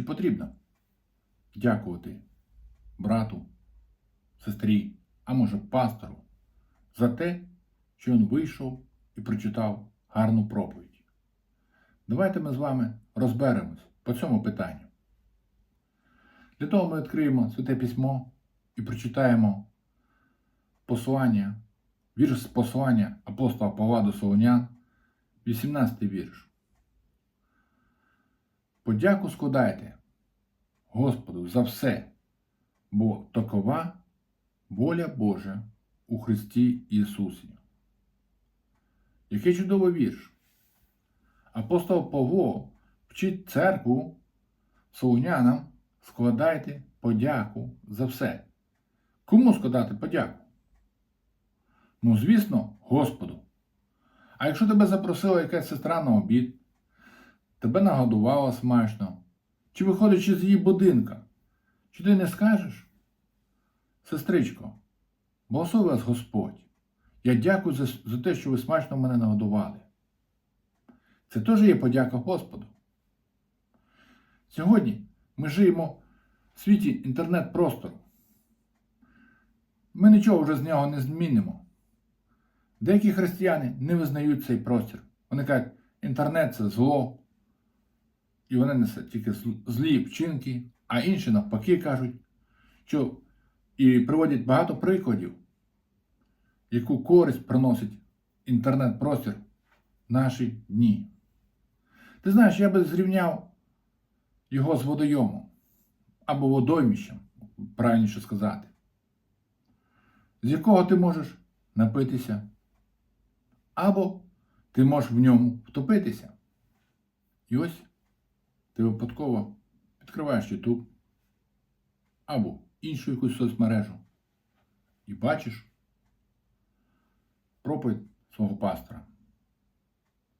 Чи потрібно дякувати брату, сестрі, а може пастору за те, що він вийшов і прочитав гарну проповідь? Давайте ми з вами розберемось по цьому питанню. Для того ми відкриємо Святе Письмо і прочитаємо послання, вірш з послання апостола Павла до Солонян, 18 вірш. Подяку складайте Господу за все, бо такова воля Божа у Христі Ісусі. Який чудовий вірш. Апостол Павло вчить церкву солонянам складайте подяку за все. Кому складати подяку? Ну, звісно, Господу. А якщо тебе запросила якась сестра на обід, тебе нагодувала смачно, чи виходячи з її будинка, чи ти не скажеш? Сестричко, благослови вас Господь. Я дякую за, за те, що ви смачно мене нагодували. Це теж є подяка Господу. Сьогодні ми живемо в світі інтернет-простору. Ми нічого вже з нього не змінимо. Деякі християни не визнають цей простір. Вони кажуть, інтернет це зло, і вони несуть тільки злі вчинки, а інші навпаки кажуть, що і приводять багато прикладів, яку користь приносить інтернет-простір в наші дні. Ти знаєш, я би зрівняв його з водойомом або водоймищем, правильніше сказати, з якого ти можеш напитися, або ти можеш в ньому втопитися. І ось ти випадково відкриваєш YouTube або іншу якусь соцмережу і бачиш проповідь свого пастора.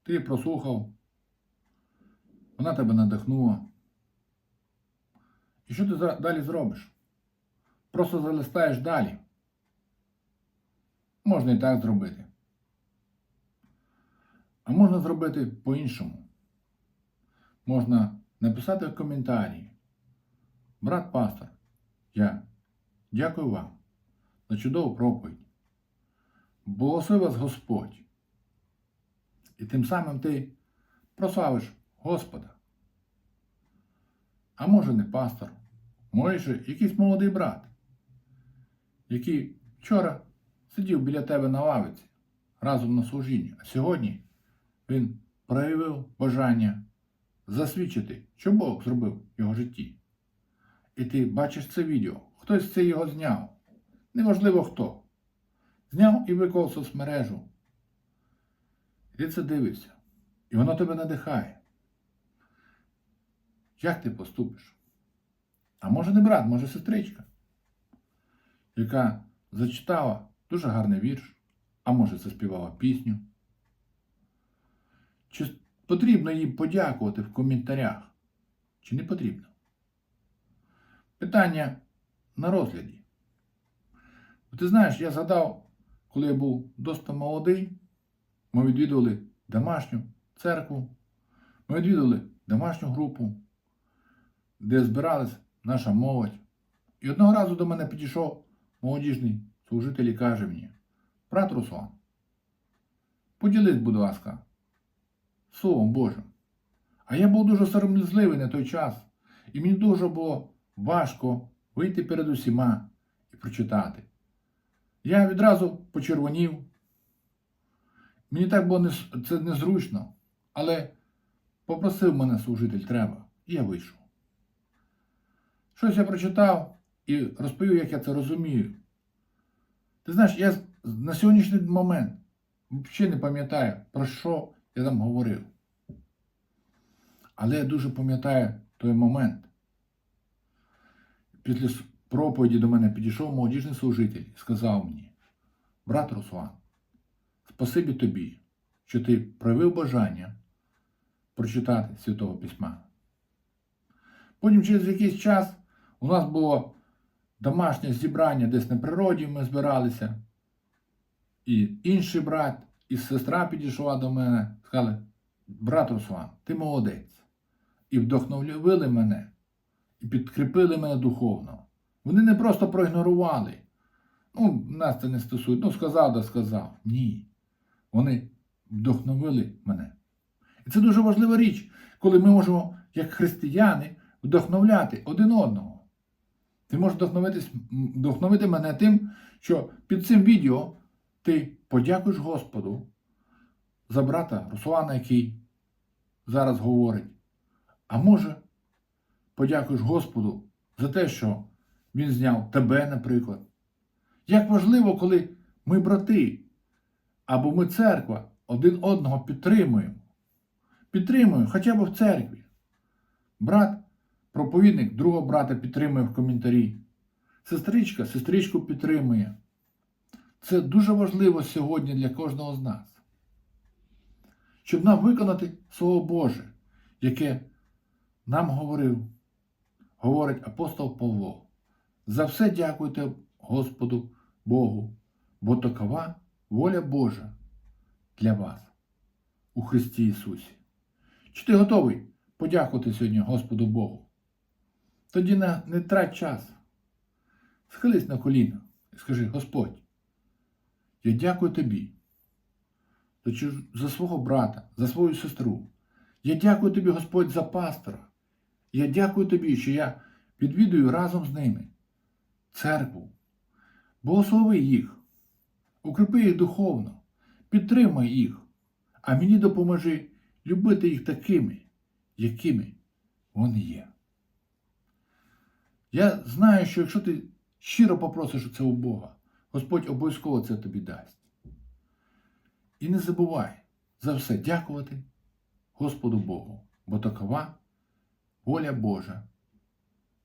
Ти прослухав, вона тебе надихнула. І що ти далі зробиш? Просто залистаєш далі. Можна і так зробити. А можна зробити по-іншому. Можна написати в коментарі. Брат пастор, я дякую вам за чудову проповідь. Благослови вас Господь. І тим самим ти прославиш Господа. А може не пастор, може якийсь молодий брат, який вчора сидів біля тебе на лавиці разом на служінні, а сьогодні він проявив бажання засвідчити, що Бог зробив в його житті. І ти бачиш це відео, хтось це його зняв. Неважливо хто. Зняв і виклав соцмережу. І ти це дивишся. І воно тебе надихає. Як ти поступиш? А може не брат, може сестричка, яка зачитала дуже гарний вірш, а може заспівала пісню. Чи потрібно їй подякувати в коментарях? Чи не потрібно? Питання на розгляді. Ти знаєш, я згадав, коли я був досить молодий, ми відвідували домашню церкву, ми відвідували домашню групу, де збиралась наша молодь. І одного разу до мене підійшов молодіжний служитель і каже мені, брат Руслан, поділись, будь ласка, Словом Божим. А я був дуже сором'язливий на той час, і мені дуже було важко вийти перед усіма і прочитати. Я відразу почервонів. Мені так було це незручно, але попросив мене служитель треба, і я вийшов. Щось я прочитав і розповів, як я це розумію. Ти знаєш, я на сьогоднішній момент взагалі не пам'ятаю, про що я там говорив. Але я дуже пам'ятаю той момент. Після проповіді до мене підійшов молодіжний служитель і сказав мені, брат Руслан, спасибі тобі, що ти проявив бажання прочитати Святого Письма. Потім через якийсь час у нас було домашнє зібрання десь на природі, ми збиралися. І інший брат, і сестра підійшла до мене, сказали, брат Руслан, ти молодець. І вдохновили мене і підкріпили мене духовно. Вони не просто проігнорували. Ну, нас це не стосується. Ну, сказав, да сказав. Ні. Вони вдохновили мене. І це дуже важлива річ, коли ми можемо, як християни, вдохновляти один одного. Ти можеш вдохновити мене тим, що під цим відео ти подякуєш Господу за брата Руслана, який зараз говорить. А може, подякуєш Господу за те, що Він зняв тебе, наприклад. Як важливо, коли ми брати або ми церква один одного підтримуємо. Підтримуємо хоча б в церкві. Брат, проповідник другого брата підтримує в коментарі. Сестричка, сестричку підтримує. Це дуже важливо сьогодні для кожного з нас. Щоб нам виконати Слово Боже, яке нам говорив, говорить апостол Павло. За все дякуйте Господу Богу, бо такова воля Божа для вас у Христі Ісусі. Чи ти готовий подякувати сьогодні Господу Богу? Тоді не, трать час. Схились на коліна і скажи, Господь, я дякую тобі за свого брата, за свою сестру. Я дякую тобі, Господь, за пастора. Я дякую тобі, що я відвідую разом з ними церкву. Благослови їх, укріпи їх духовно, підтримай їх, а мені допоможи любити їх такими, якими вони є. Я знаю, що якщо ти щиро попросиш це у Бога, Господь обов'язково це тобі дасть. І не забувай за все дякувати Господу Богу, бо такова воля Божа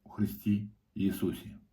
у Христі Ісусі.